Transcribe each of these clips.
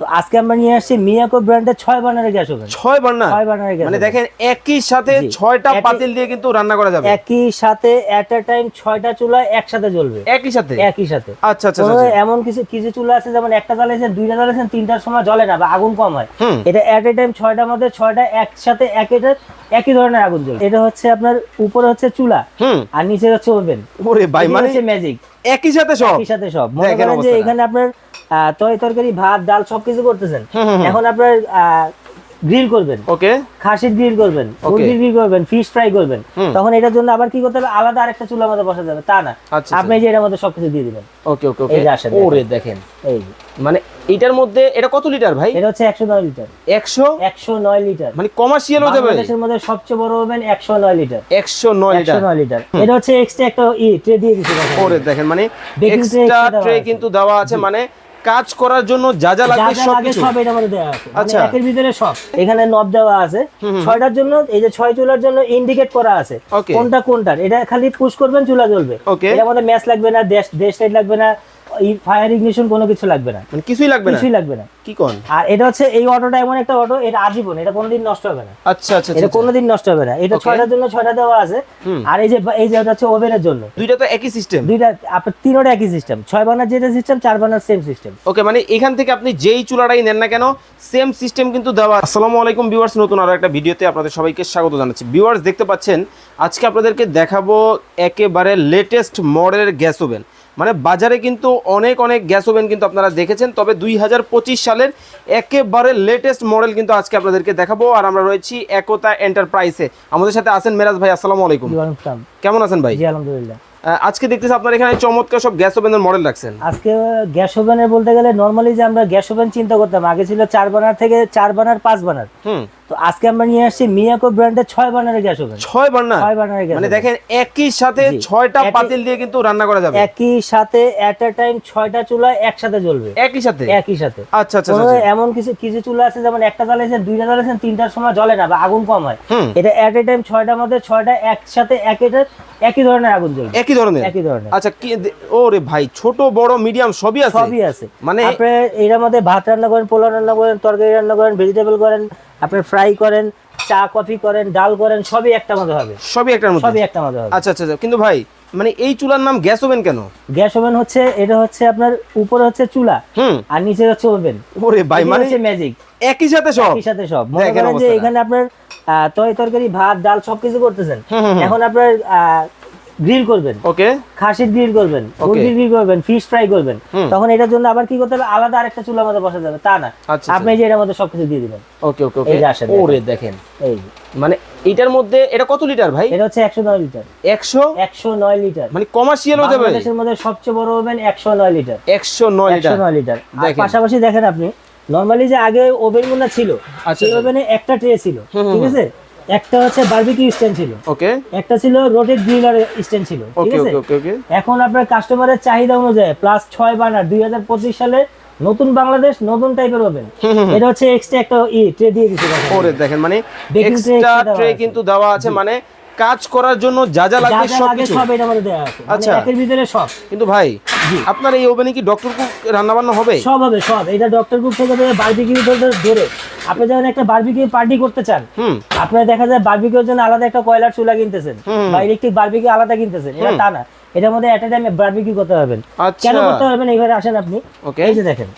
তো আজকে আমরা নিয়ে আসছি মিয়াকো ব্র্যান্ডের ছয় বার্নারের গ্যাস ওভেন। ছয় বার্নার ছয় বার্নারের গ্যাস মানে দেখেন একই সাথে ছয়টা পাতিল দিয়ে কিন্তু রান্না করা যাবে। একই সাথে এট আ টাইম ছয়টা চুলা একসাথে জ্বলবে। একই সাথে? একই সাথে। আচ্ছা আচ্ছা আচ্ছা। এমন কিছু কিছু চুলা আছে যেমন একটা জ্বালাইছেন দুইটা জ্বালাইছেন তিনটার সময় জ্বলে না বা আগুন কম হয়। এটা এট এ টাইম ছয়টার মধ্যে ছয়টা একসাথে একই একই ধরনের আগুন জ্বলবে এটা হচ্ছে আপনার উপরে হচ্ছে চুলা আর নিচে হচ্ছে ওভেন। ওরে ভাই মানে হচ্ছে ম্যাজিক একই সাথে সব? একই সাথে সব। মনে করেন যে এখানে আপনার তরি তরকারি ভাত ডাল সবকিছু করতেছেন। এখন আপনার গ্রিল করবেন। ওকে। খাসির গ্রিল করবেন. মুরগির গ্রিল করবেন ফিশ ফ্রাই করবেন। তখন এটার জন্য আবার কি করতে হবে? আলাদা আরেকটা চুলার মধ্যে বসা যাবে তা না। আচ্ছা, আপনি যে এটার মধ্যে সবকিছু দিয়ে দিবেন। ওকে ওকে ওকে। ওরে দেখেন। এই মানে এটার মধ্যে এটা কত লিটার ভাই? এটা হচ্ছে একশো নয় লিটার একশো? একশো নয় লিটার মানে কমার্শিয়াল হয়ে যাবে বাংলাদেশের মধ্যে সবচেয়ে বড় ওভেন একশো নয় লিটার একশো নয় একশো লিটার নয় লিটার এটা হচ্ছে এক্সট্রা একটা ই ট্রে দিয়ে দেখেন। ওরে দেখেন মানে এক্সট্রা ট্রে কিন্তু দেওয়া আছে মানে কাজ করার জন্য যা যা লাগবে সব কিছু সব এটার মধ্যে দেওয়া আছে। মানে আচ্ছা। একের ভিতরে সব। এখানে নব দেওয়া আছে। ছয়টার জন্য এই যে ছয় চুলার জন্য ইন্ডিকেট করা আছে। কোনটা কোনটা কোনটার? এটা খালি পুশ করবেন চুলা জ্বলবে। এটা আমাদের মধ্যে ম্যাচ লাগবে না দেশ দেশ লাইট লাগবে না। ফায়ার ইগনিশন কোনো কিছু লাগবে না। মানে কিছুই লাগবে না? কিছুই লাগবে না। কি কোন? আর এটা হচ্ছে এই অটোটা এমন একটা অটো এটা আজীবন এটা কোনোদিন নষ্ট হবে না। আচ্ছা আচ্ছা এটা আচ্ছা কোনোদিন নষ্ট হবে না। এটা ছয়টার জন্য ছয়টা দেওয়া আছে। আর এই যে এই যে এটা হচ্ছে ওভেনের জন্য। দুইটা তো একই সিস্টেম দুইটা আপনার তিনোটা একই সিস্টেম ছয় বানার যেটা সিস্টেম চার বানার সেম সিস্টেম ওকে মানে এখান থেকে আপনি যেই চুলাটাই নেন না কেন সেম সিস্টেম কিন্তু দেওয়া আসসালামু আলাইকুম ভিউয়ার্স নতুন আরও একটা ভিডিওতে আপনাদের সবাইকে স্বাগত জানাচ্ছি। ভিউয়ার্স দেখতে পাচ্ছেন আজকে আপনাদেরকে দেখাবো একেবারে লেটেস্ট মডেলের গ্যাস ওভেন মানে বাজারে কিন্তু অনেক অনেক গ্যাস ওভেন কিন্তু আপনারা দেখেছেন। তবে দুই হাজার পঁচিশ সালের একেবারে লেটেস্ট মডেল কিন্তু আজকে আপনাদেরকে দেখাবো। আর আমরা রয়েছি একতা এন্টারপ্রাইজে আমাদের সাথে আছেন মেরাজ ভাই আসসালামু আলাইকুম। কেমন আছেন ভাই? আলহামদুলিল্লাহ। আজকে দেখতেছি আপনার এখানে চমৎকার সব গ্যাস ওভেনের মডেল রাখছেন। আজকে গ্যাস ওভেনের বলতে গেলে নর্মালি যে আমরা গ্যাস ওভেন চিন্তা করতাম আগে ছিল চার বানার থেকে চার বানার পাঁচ বানার। হুম। তো আজকে আমরা নিয়ে আসছি মিয়াকো ব্র্যান্ডের ছয় বানারের গ্যাস ওভেন। ছয় বার্নার ছয় বানারের গ্যাস মানে দেখেন একই সাথে ছয়টা পাতিল দিয়ে কিন্তু রান্না করা যাবে। একই সাথে এট আ টাইম ছয়টা চুলা একসাথে জ্বলবে। একই সাথে? একই সাথে। আচ্ছা আচ্ছা কোনো আচ্ছা এমন কিছু কিছু চুলা আছে যেমন একটা জ্বালাইছেন দুইটা জ্বালাইছেন তিনটার সময় জ্বলে না বা আগুন কম হয়। এটা এট এ টাইম ছয়টার মধ্যে ছয়টা একসাথে একই একই ধরনের আগুন জ্বলবে। একই ধরনের? একই ধরনের। আচ্ছা কি ওরে ভাই ছোট বড় মিডিয়াম সবই আছে? সবই আছে। মানে আপনি এর মধ্যে ভাত রান্না করেন পোলাও রান্না করেন তরকারি রান্না করেন ভেজিটেবল করেন আপনি ফ্রাই করেন চা কফি করেন ডাল করেন সবই একটা মধ্যে হবে। সবই একটার মধ্যে? সবই একটা মধ্যে হবে। আচ্ছা আচ্ছা আচ্ছা। কিন্তু ভাই মানে এই চুলার নাম গ্যাস ওভেন কেন? গ্যাস ওভেন হচ্ছে এটা হচ্ছে আপনার উপরে হচ্ছে চুলা হুম। আর নিচে হচ্ছে ওভেন ওরে ভাই মানে হচ্ছে ম্যাজিক একই সাথে সব? একই সাথে সব। মনে করেন যে এখানে আপনার তরি তরকারি ভাত ডাল সবকিছু করতেছেন। এখন আপনার গ্রিল করবেন। ওকে। খাসির গ্রিল করবেন মুরগির গ্রিল করবেন ফিশ ফ্রাই করবেন। তখন এটার জন্য আবার কি করতে হবে? আলাদা আরেকটা চুলার মধ্যে বসা যাবে তা না। আচ্ছা, আপনি যে এটার মধ্যে সবকিছু দিয়ে দিবেন। ওকে ওকে ওকে। এই যে আসেন, ওরে দেখেন। এই মানে এটার মধ্যে এটা কত লিটার ভাই? এটা হচ্ছে একশো নয় লিটার। একশো? একশো নয় লিটার। মানে কমার্শিয়াল হয়ে যাবে বাংলাদেশের মধ্যে সবচেয়ে বড় ওভেন একশো নয় লিটার। একশো নয় একশো লিটার। নয় লিটার। আর। পাশাপাশি দেখেন আপনি নর্মালি যে আগে ওভেনগুলো ছিল আচ্ছা, সেই আচ্ছা। ওভেনে একটা ট্রে ছিল। ঠিক আছে? একটা হচ্ছে বারবিকিউ স্ট্যান্ড ছিল। ওকে একটা ছিল রোটেড গ্রিলার স্ট্যান্ড ছিল ঠিক আছে? ওকে ওকে এখন আপনার কাস্টমারের চাহিদা অনুযায়ী প্লাস 6 বানার দুই হাজার পঁচিশ সালে নতুন বাংলাদেশ নতুন টাইপের হবে। এটা হচ্ছে এক্সট্রা একটা ই ট্রে দিয়ে দিয়েছে। ওরে দেখেন মানে এক্সট্রা ট্রে কিন্তু দেওয়া আছে মানে কাজ করার জন্য যা যা লাগবে সব কিছু। সব এটার মধ্যে দেওয়া আছে। মানে আচ্ছা। একের ভিতরে সব। কিন্তু ভাই আপনার এই ওভেনে কি ডক্টর কুক রান্না বান্না হবে? সব হবে সব। এটা ডক্টর গ্রুপ থেকে বারবিকিউ ধরে ধরে আপনি যখন একটা বারবিকিউ পার্টি করতে চান হুম। আপনার দেখা যায় বারবিকিউর জন্য আলাদা একটা কয়লার চুলা কিনতেছেন হুম। বা ইলেকট্রিক বারবিকিউ আলাদা কিনতেছেন। এটা তা না। এটার মধ্যে একটা টাইমে বারবিকিউ করতে পারবেন আচ্ছা। কেন করতে পারবেন এইভাবে আসেন আপনি। ওকে এই যে দেখেন।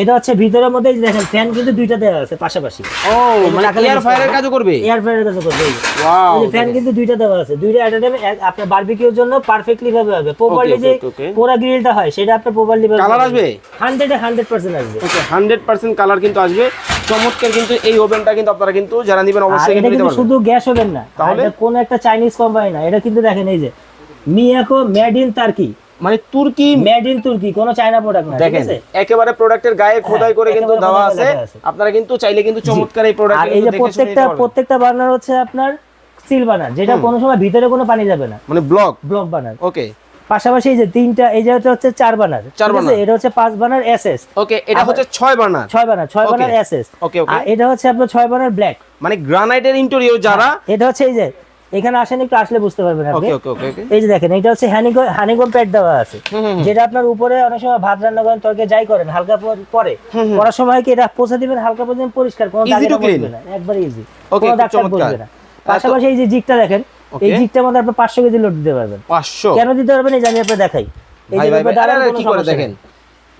এটা হচ্ছে ভিতরের মধ্যে দেখেন ফ্যান কিন্তু দুইটা দেওয়া আছে পাশাপাশি। ও মানে এয়ার। ফায়ারের কাজও করবে? এয়ার ফ্রায়ারের কাছে করবে ওয়াও এই ফ্যান কিন্তু দুইটা দেওয়া আছে। দুইটা একটা টাইমে আপনার বারবিকিউর জন্য পারফেক্টলি ভাবে হবে। প্রপারলি যে okay. গ্রিলটা হয় সেটা আপনার প্রপারলি ভাবে কালার আসবে? হান্ড্রেডে হান্ড্রেড পার্সেন্ট আসবে। ওকে হান্ড্রেড পার্সেন্ট কালার কিন্তু আসবে। চমৎকার কিন্তু এই ওভেনটা কিন্তু আপনারা কিন্তু যারা নিবেন অবশ্যই কিন্তু নিতে পারবেন শুধু গ্যাস ওভেন না। তাহলে? তাহলে কোন একটা চাইনিজ কোম্পানি না। এটা কিন্তু দেখেন এই যে মিয়াকো মেড ইন টার্কি মানে তুর্কি মেড ইন তুর্কি কোন চায়না প্রোডাক্ট না দেখেন একেবারে প্রোডাক্টের গায়ে খোদাই করে কিন্তু দেওয়া আছে। আপনারা কিন্তু চাইলে কিন্তু চমৎকার এই প্রোডাক্ট আর এই যে প্রত্যেকটা প্রত্যেকটা বার্নার হচ্ছে আপনার সিল বার্নার যেটা কোনো সময় ভিতরে কোনো পানি যাবে না। মানে ব্লক ব্লক বার্নার ওকে পাশাপাশি এই যে তিনটা এই যে হচ্ছে চার বার্নার চার? বার্নার। এটা হচ্ছে পাঁচ বার্নার এসএস ওকে এটা হচ্ছে ছয় বার্নার ছয় বার্নার ছয়. Burner SS okay. আর এটা হচ্ছে আপনার ছয় বার্নার ব্ল্যাক মানে গ্রানাইটের ইন্টেরিয়র যারা এটা হচ্ছে এই যে এখানে আসেন একটু আসলে বুঝতে পারবেন আপনি। এই যে দেখেন এটা হচ্ছে হ্যানিগো হানিগম প্যাড দেওয়া আছে। যেটা আপনার উপরে অনেক সময় ভাত রান্না করেন তরকারি যাই করেন হালকা পর- পরে করার সময় কি এটা পোছা দিবেন হালকা পর্যন্ত পরিষ্কার কোনো দাগ. বসবে না একবার ইজি কোনো দাগ চমৎকার। না। পাশাপাশি এই যে জিগটা দেখেন এই. জিগটার মধ্যে আপনি পাঁচশো কেজি লোড দিতে পারবেন। পাঁচশো? কেন দিতে পারবেন এই জানি আপনি দেখাই। এই যে দাঁড়ান কি করে দেখেন।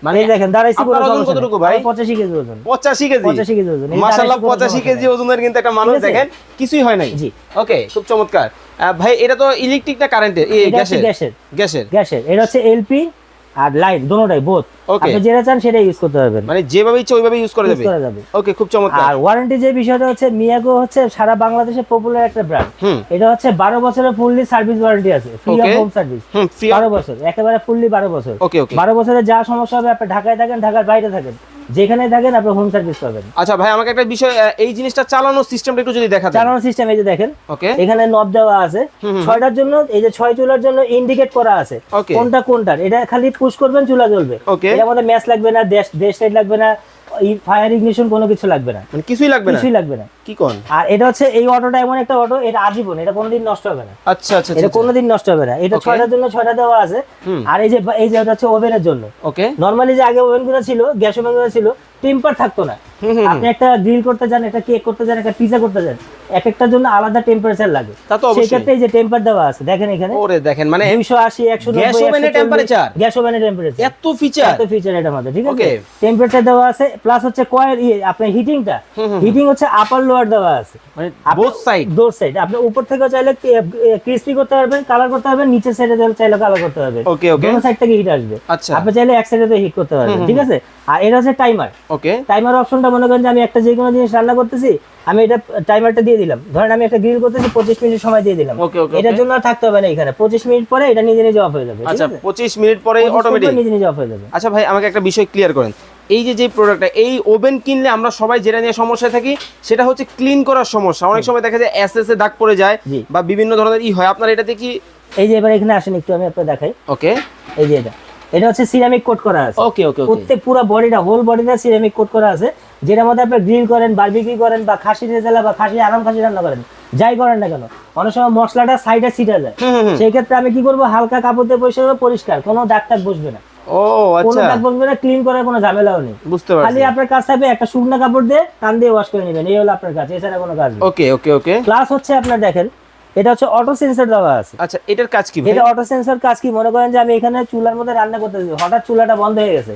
মানে দেখেন দাঁড়াইছি কতটুকু ভাই? কেজি ওজন। পঁচাশি কেজি? পঁচাশি কেজি ওজন। এই মাশাল্লাহ পঁচাশি কেজি ওজনের কিন্তু একটা মানুষ দেখেন কিছুই হয় নাই। জি। ওকে খুব চমৎকার। ভাই এটা তো ইলেকট্রিক না কারেন্টের হচ্ছে গ্যাসের? গ্যাসের। গ্যাসের। গ্যাসের। এটা হচ্ছে এলপি আর দুটোটাই বোথ Okay. আপনি যেটা চান সেটা ইউজ করতে পারবেন। মানে যেভাবে ইচ্ছে ওইভাবে ইউজ করা যাবে? ওকে খুব চমৎকার। আর ওয়ারেন্টি যে বিষয়টা হচ্ছে মিয়াগো হচ্ছে সারা বাংলাদেশে পপুলার একটা ব্র্যান্ড এটা হচ্ছে বারো বছরের ফুললি সার্ভিস ওয়ারেন্টি আছে। ফ্রি অফ হোম সার্ভিস হুম ফ্রি বারো বছর একেবারে ফুললি বারো বছর। ওকে ওকে বারো বছরে যা সমস্যা হবে আপনি ঢাকায় থাকেন ঢাকার বাইরে থাকেন। যেখানে থাকেন আপনি হোম সার্ভিস পাবেন। আচ্ছা ভাই আমাকে একটা বিষয় এই জিনিসটা চালানোর সিস্টেমটা একটু যদি দেখা চালানোর সিস্টেম এই যে দেখেন ওকে এখানে নব দেওয়া আছে। ছয়টার জন্য এই যে ছয় চুলার জন্য ইন্ডিকেট করা আছে. কোনটা কোনটার? এটা খালি পুশ করবেন চুলা জ্বলবে। Okay. এর মধ্যে ম্যাচ লাগবে না দেশ দেশ লাইট লাগবে না ফায়ার ইগনিশন কোনো কিছু লাগবে না। মানে কিছুই লাগবে না? কিছুই লাগবে না। কি কোন? আর এটা হচ্ছে এই অটোটা এমন একটা অটো এটা আজীবন এটা কোনোদিন নষ্ট হবে না। আচ্ছা আচ্ছা এটা কোনোদিন নষ্ট হবে না। এটা ছয়টার জন্য ছয়টা দেওয়া আছে। আর এই যে এই যে এটা হচ্ছে ওভেনের জন্য। ওকে নর্মালি যে আগে ওভেনগুলো ছিল গ্যাস ওভেনগুলো ছিল টেম্পার থাকতো না। আপনি একটা গ্রিল করতে যান একটা কেক করতে যান একটা পিজা করতে যান এক একটার জন্য আলাদা টেম্পারেচার লাগে। তা তো অবশ্যই। ক্ষেত্রে যে টেম্পার দেওয়া আছে দেখেন এখানে। ওরে দেখেন মানে দুইশো আশি একশো Gas oven এ temperature? গ্যাস ওভেনের টেম্পারেচার এত ফিচার এত ফিচার এটা মধ্যে ঠিক আছে? টেম্পারেচার দেওয়া আছে প্লাস হচ্ছে কয়েল ইয়ে আপনার হিটিংটা হিটিং হচ্ছে আপার লোয়ার দেওয়া আছে। মানে বোথ সাইড দোর সাইড আপনি উপর থেকে চাইলে ক্রিস্পি করতে পারবেন কালার করতে পারবেন নিচের সাইডে চাইলে কালার করতে পারবেন। Okay, okay. দোনো সাইড থেকে হিট আসবে। আচ্ছা। আপনি চাইলে এক সাইডে হিট করতে পারবেন ঠিক আছে? আর এটা হচ্ছে টাইমার ওকে। টাইমার অপশনটা মনে করেন যে আমি একটা যে কোনো জিনিস রান্না করতেছি আমি এটা টাইমারটা দিয়ে দিলাম। ধরেন আমি একটা গ্রিল করতেছি পঁচিশ মিনিট সময় দিয়ে দিলাম। okay, এটার জন্য থাকতে হবে না এখানে। পঁচিশ মিনিট পরে এটা নিজে নিজে অফ হয়ে যাবে আচ্ছা? পঁচিশ মিনিট পরে অটোমেটিক নিজে নিজে অফ হয়ে যাবে। আচ্ছা ভাই আমাকে একটা বিষয় ক্লিয়ার করেন। এই যে যে প্রোডাক্টটা এই ওভেন কিনলে আমরা সবাই যেটা নিয়ে সমস্যায় থাকি সেটা হচ্ছে ক্লিন করার সমস্যা। অনেক সময় দেখা যায় এস এস এ দাগ পড়ে যায়। বা বিভিন্ন ধরনের ই হয়। আপনার এটাতে কি এই যে এবার এখানে আসেন একটু আমি আপনার দেখাই। ওকে। এই যে এটা। এটা হচ্ছে সিরামিক কোট করা আছে। ওকে ওকে প্রত্যেক পুরো বডিটা হোল বডিটা সিরামিক কোট করা আছে। যেটার মধ্যে আপনি গ্রিল করেন বারবিকিউ করেন বা খাসি রেজালা বা খাসি আরাম খাসি রান্না করেন যাই করেন না কেন অনেক সময় মশলাটা সাইডে ছিটা যায়। সেই ক্ষেত্রে আমি কি করব হালকা কাপড় দিয়ে পরিষ্কার করে পরিষ্কার কোনো দাগ টাগ বসবে না। ও কোনো আচ্ছা। দাগ বসবে না ক্লিন করার কোনো ঝামেলাও নেই। বুঝতে খালি আপনার কাজ থাকবে একটা শুকনো কাপড় দিয়ে টান দিয়ে ওয়াশ করে নেবেন এই হলো আপনার কাজ এছাড়া কোনো কাজ নেই। ওকে ওকে ওকে প্লাস হচ্ছে আপনার দেখেন এটা হচ্ছে অটো সেন্সর দেওয়া আছে। আচ্ছা এটার কাজ কি এটা অটো সেন্সর কাজ কি? মনে করেন যে আমি এখানে চুলার মধ্যে রান্না করতেছি হঠাৎ চুলাটা বন্ধ হয়ে গেছে।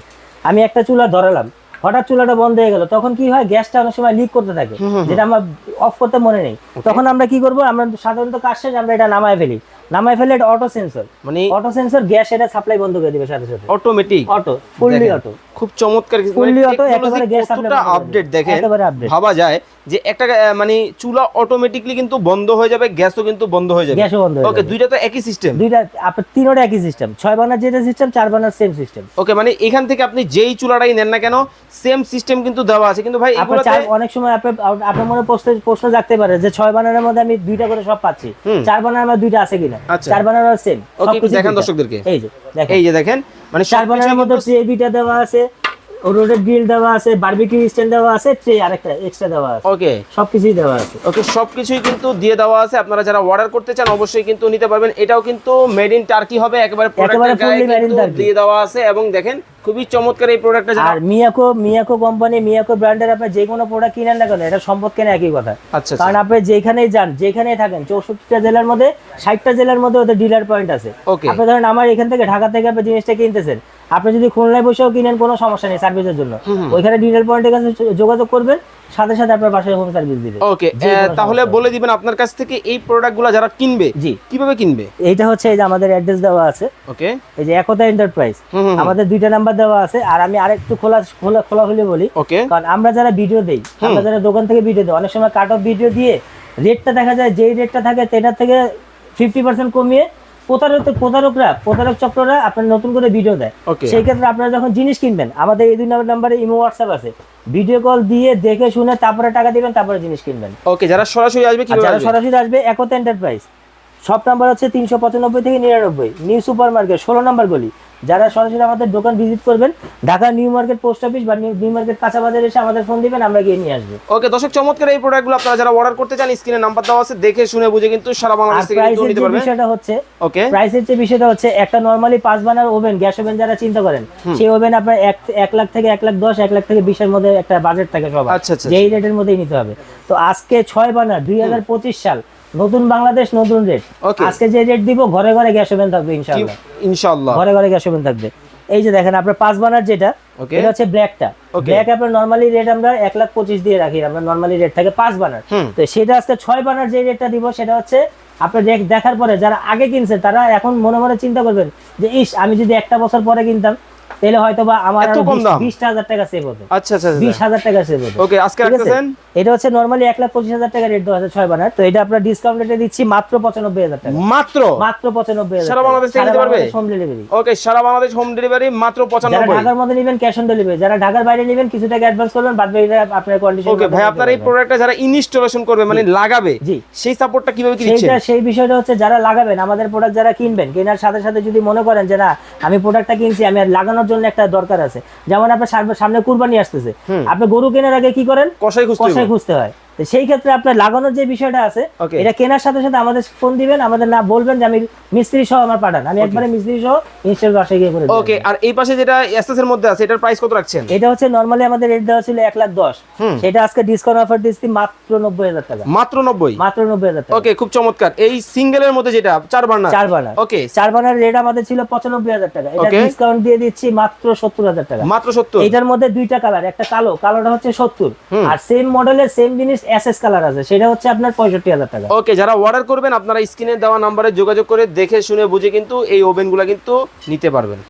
আমি একটা চুলা ধরালাম হঠাৎ চুলাটা বন্ধ হয়ে গেল তখন কি হয়? গ্যাসটা অনেক সময় লিক করতে থাকে যেটা আমার অফ করতে মনে নেই। তখন আমরা কি করব? আমরা সাধারণত কাজ শেষ আমরা এটা নামায় ফেলি। নামায় ফেলে এটা অটো সেন্সর মানে অটো সেন্সর গ্যাস এটা সাপ্লাই বন্ধ করে দিবে সাথে সাথে। অটোমেটিক অটো ফুললি অটো খুব চমৎকার আপডেট দেখেন ভাবা যায় যে একটা মানে চুলা অটোমেটিকলি কিন্তু বন্ধ হয়ে যাবে গ্যাসও কিন্তু বন্ধ হয়ে যাবে। গ্যাসও বন্ধ ওকে দুইটা তো একই সিস্টেম দুইটা আপনার তিনোটা একই সিস্টেম ছয় বানার যেটা সিস্টেম চার বানার সেম সিস্টেম ওকে মানে এখান থেকে আপনি যেই চুলাটাই নেন না কেন সেম সিস্টেম কিন্তু দেওয়া আছে। কিন্তু ভাই আপনার এগুলোতে অনেক সময় আপনার আপনার মনে প্রশ্ন প্রশ্ন জাগতে পারে যে ছয় বানানের মধ্যে আমি দুইটা করে সব পাচ্ছি। চার বানার আমার দুইটা আছে কিনা? আচ্ছা। চার বানার সেম একটু দেখান দর্শকদেরকে। এই যে। এই যে দেখেন মানে চার বানানের মধ্যে পিএবিটা দেওয়া আছে। রোডের গ্রিল দেওয়া আছে বারবিকিউ স্ট্যান্ড দেওয়া আছে ট্রে আরেকটা এক্সট্রা দেওয়া আছে। ওকে সবকিছুই দেওয়া আছে। ওকে সবকিছুই কিন্তু দিয়ে দেওয়া আছে। আপনারা যারা অর্ডার করতে চান অবশ্যই কিন্তু নিতে পারবেন। এটাও কিন্তু মেড ইন টার্কি হবে। একেবারে প্রোডাক্টের গায়ে। দিয়ে দেওয়া আছে। এবং দেখেন খুবই চমৎকার এই প্রোডাক্টটা আর মিয়াকো মিয়াকো কোম্পানি মিয়াকো ব্র্যান্ডের আপনি যে কোনো প্রোডাক্ট কিনেন না কেন এটা সম্পদ কেন একই কথা? আচ্ছা কারণ আচ্ছা আপনি যেখানেই যান যেখানেই থাকেন চৌষট্টিটা জেলার মধ্যে ষাটটা জেলার মধ্যে ওদের ডিলার পয়েন্ট আছে. আপনি ধরেন আমার এখান থেকে ঢাকা থেকে আপনি জিনিসটা কিনতেছেন আপনি যদি খুলনায় বসেও কিনেন কোনো সমস্যা নেই সার্ভিসের জন্য। ওইখানে ডিলার পয়েন্টের কাছে যোগাযোগ করবেন সাথে সাথে আপনার বাসায় হোম সার্ভিস দিবে। ওকে তাহলে বলে দিবেন আপনার কাছ থেকে এই প্রোডাক্টগুলো যারা কিনবে জি। কীভাবে কিনবে? এইটা হচ্ছে এই যে আমাদের অ্যাড্রেস দেওয়া আছে। ওকে এই যে একতা এন্টারপ্রাইজ। আমাদের দুইটা নাম্বার দেওয়া আছে আর আমি আরেকটু খোলা খোলা খোলা হলে বলি। ওকে কারণ আমরা যারা ভিডিও দেই আমরা যারা দোকান থেকে ভিডিও দিই অনেক সময় কাট অফ ভিডিও দিয়ে রেটটা দেখা যায় যেই রেটটা থাকে সেটার থেকে ফিফটি পার্সেন্ট কমিয়ে প্রতারক প্রতারকরা প্রতারক চক্ররা আপনার নতুন করে ভিডিও দেয়। সেই ক্ষেত্রে আপনারা যখন জিনিস কিনবেন আমাদের এই দুই নম্বর নাম্বারে ইমো হোয়াটসঅ্যাপ আছে। ভিডিও কল দিয়ে দেখে শুনে তারপরে টাকা দিবেন তারপরে জিনিস কিনবেন। ওকে যারা সরাসরি আসবে যারা সরাসরি আসবে একতা এন্টারপ্রাইজ শপ নাম্বার হচ্ছে তিনশো পঁচানব্বই থেকে নিরানব্বই। নিউ সুপার মার্কেট ষোলো নাম্বার গলি। যারা সরাসরি আমাদের দোকান ভিজিট করবেন Dhaka new market post office বা নিউ নিউ মার্কেট কাঁচা বাজারে এসে আমাদের ফোন দিবেন আমরা গিয়ে নিয়ে আসব। ওকে দর্শক চমৎকার এই প্রোডাক্টগুলো আপনারা যারা অর্ডার করতে চান স্ক্রিনে নাম্বার দেওয়া আছে দেখে শুনে বুঝে কিন্তু সারা বাংলাদেশ থেকে কিন্তু নিতে যে পারবে বিষয়টা হচ্ছে ওকে প্রাইসের যে বিষয়টা হচ্ছে একটা নরমালি পাঁচ বানার ওভেন গ্যাস ওভেন যারা চিন্তা করেন সেই ওভেন আপনার এক এক লাখ থেকে এক লাখ দশ এক লাখ থেকে বিশের মধ্যে একটা বাজেট থাকে সবার। আচ্ছা, আচ্ছা, যেই রেটের মধ্যেই নিতে হবে। তো আজকে ছয় বানার দুই হাজার পঁচিশ সাল নতুন বাংলাদেশ নতুন রেট। আজকে যে রেট দিব ঘরে ঘরে গ্যাস ওভেন থাকবে ইনশাআল্লাহ। ইনশাআল্লাহ। ঘরে ঘরে গ্যাস ওভেন থাকবে। এই যে দেখেন আপনার পাঁচ বানার যেটা এটা হচ্ছে ব্ল্যাকটা। ব্ল্যাক আপনার নর্মালি রেট আমরা এক লাখ পঁচিশ দিয়ে রাখি আমরা নর্মালি রেট থাকে পাঁচ বানার। তো সেটা আজকে ছয় বানার যে রেটটা দিব সেটা হচ্ছে আপনার দেখ- দেখার পরে যারা আগে কিনছে তারা এখন মনে মনে চিন্তা করবেন যে ইস আমি যদি একটা বছর পরে কিনতাম তাহলে হয়তো বা আমার এত কম দাম? বিশ হাজার টাকা সেভ হতো আচ্ছা আচ্ছা বিশ হাজার টাকা সেভ হতো ওকে আজকে? রাখতেছেন? এটা হচ্ছে নর্মালি এক লাখ পঁচিশ হাজার টাকা রেট দেওয়া আছে ছয় বানার। তো এটা আপনার ডিসকাউন্ট রেটে দিচ্ছি মাত্র পঁচানব্বই হাজার টাকা। মাত্র? মাত্র পঁচানব্বই হাজার সারা বাংলাদেশ থেকে নিতে পারবে? হোম ডেলিভারি ওকে সারা বাংলাদেশ হোম ডেলিভারি মাত্র যারা ঢাকার মধ্যে নেবেন ক্যাশ অন ডেলিভারি যারা ঢাকার বাইরে নেবেন কিছু টাকা অ্যাডভান্স করবেন বাদ বাকিটা আপনার কন্ডিশন ওকে ভাই আপনার এই প্রোডাক্টটা যারা ইনস্টলেশন করবে মানে লাগাবে জি। সেই সাপোর্টটা কীভাবে কি দিচ্ছেন? সেইটা সেই বিষয়টা হচ্ছে যারা লাগাবেন আমাদের প্রোডাক্ট যারা কিনবেন কেনার সাথে সাথে যদি মনে করেন যে না আমি প্রোডাক্টটা কিনছি আমি আর লাগানোর জন্য একটা দরকার আছে। যেমন আপনার সামনে- কুরবানি আসতেছে। আপনি গরু কেনার আগে কি করেন? কষাই খুঁজতে হয়। তো সেই ক্ষেত্রে আপনার লাগানোর যে বিষয়টা আছে এটা কেনার সাথে সাথে আমাদের ফোন দিবেন আমাদের না বলবেন যে আমি মিস্ত্রি সহ আমার পাঠান। আমি একবারে মিস্ত্রি সহ ইনস্টল বাসায় গিয়ে করে। ওকে আর এই পাশে যেটা এসএস এর মধ্যে আছে এটার প্রাইস কত রাখছেন? এটা হচ্ছে নর্মালি আমাদের রেট দেওয়া ছিল এক লাখ দশ। সেটা আজকে ডিসকাউন্ট অফার দিচ্ছি মাত্র নব্বই হাজার টাকা। মাত্র নব্বই? মাত্র নব্বই হাজার টাকা। ওকে খুব চমৎকার। এই সিঙ্গেলের মধ্যে যেটা চার বার্নার চার বানার ওকে চার বানার রেট আমাদের ছিল পঁচানব্বই হাজার টাকা। এটা ডিসকাউন্ট দিয়ে দিচ্ছি মাত্র সত্তর হাজার টাকা। মাত্র সত্তর? এটার মধ্যে দুইটা কালার একটা কালো কালোটা হচ্ছে সত্তর। আর সেম মডেলের সেম জিনিস এস এস কালার আছে, সেটা হচ্ছে আপনার পঁয়ষট্টি হাজার টাকা। ওকে যারা অর্ডার করবেন, আপনারা স্ক্রিনে দেওয়া নাম্বারে যোগাযোগ করে দেখে, শুনে, বুঝে কিন্তু এই ওভেনগুলো কিন্তু নিতে পারবেন।